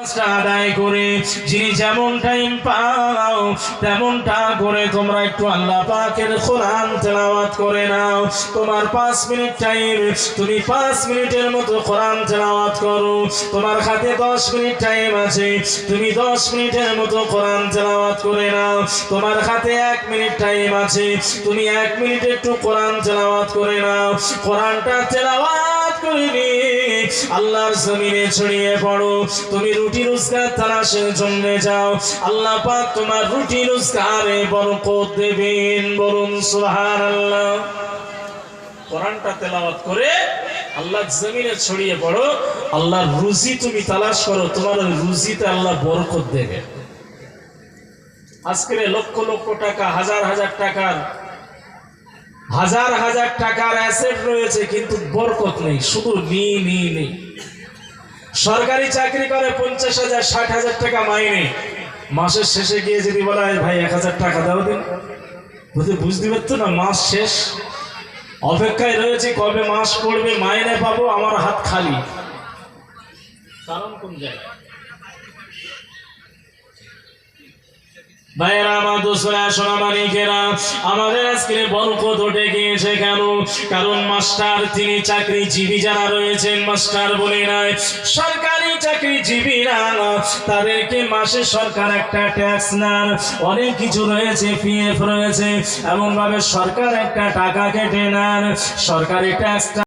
আদায় করে, যিনি যেমন টাইম পাও, তেমনটা করে তোমরা একটু আল্লাহ পাকের কোরআন তেলাওয়াত করে নাও। তোমার পাঁচ মিনিট টাইম তুমি পাঁচ মিনিটের মতো কোরআন তেলাওয়াত করো। তোমার হাতে দশ মিনিট টাইম আছে, তুমি দশ মিনিটের মতো কোরআন তেলাওয়াত করে নাও। তোমার হাতে এক মিনিট টাইম আছে, তুমি এক মিনিট একটু কোরআন তেলাওয়াত করে নাও। কোরআনটা তেলাওয়াত করে নিয়ে আল্লাহর জমিনে ছড়িয়ে পড়ো। তুমি রুটি রোজগার তালাশের জন্য যাও। আল্লাহ পাক তোমার রুটি রোজগারে বরকত দেবেন কোরআনটা তেলাওয়াত করে আল্লাহ জমিনে ছড়িয়ে পড়ো। আল্লাহর রুজি তুমি তালাশ করো, তোমার রুজিতে আল্লাহ বরকত দেবে। আজকের লক্ষ লক্ষ টাকা, হাজার হাজার টাকার হাজার হাজার টাকার অ্যাসেট রয়েছে, কিন্তু বরকত নেই, শুধু নি নি নেই সরকারি চাকরি করে পঞ্চাশ হাজার, ষাট হাজার টাকা মাইনে। মাসের শেষে গিয়ে যদি বলা হয়, ভাই, এক হাজার টাকা দাও দিন। বুঝতে বুঝতে পারতো না, মাস শেষ। অপেক্ষায় রয়েছে, কবে মাস পড়বে, মাইনে পাবো, আমার হাত খালি। কারণ কোন জায়গায়? ভাইয়েরা আমাদের আজকে উঠে গিয়েছে কেন? কারণ মাস্টার, তিনি চাকরিজীবী যারা রয়েছেন, মাস্টার বলে নাই, সরকারি তাদেরকে মাসে সরকার একটা ট্যাক্স নেন। অনেক কিছু রয়েছে পিএফ রয়েছে এমন ভাবে সরকার একটা টাকা কেটে নেন। সরকারি ট্যাক্সটা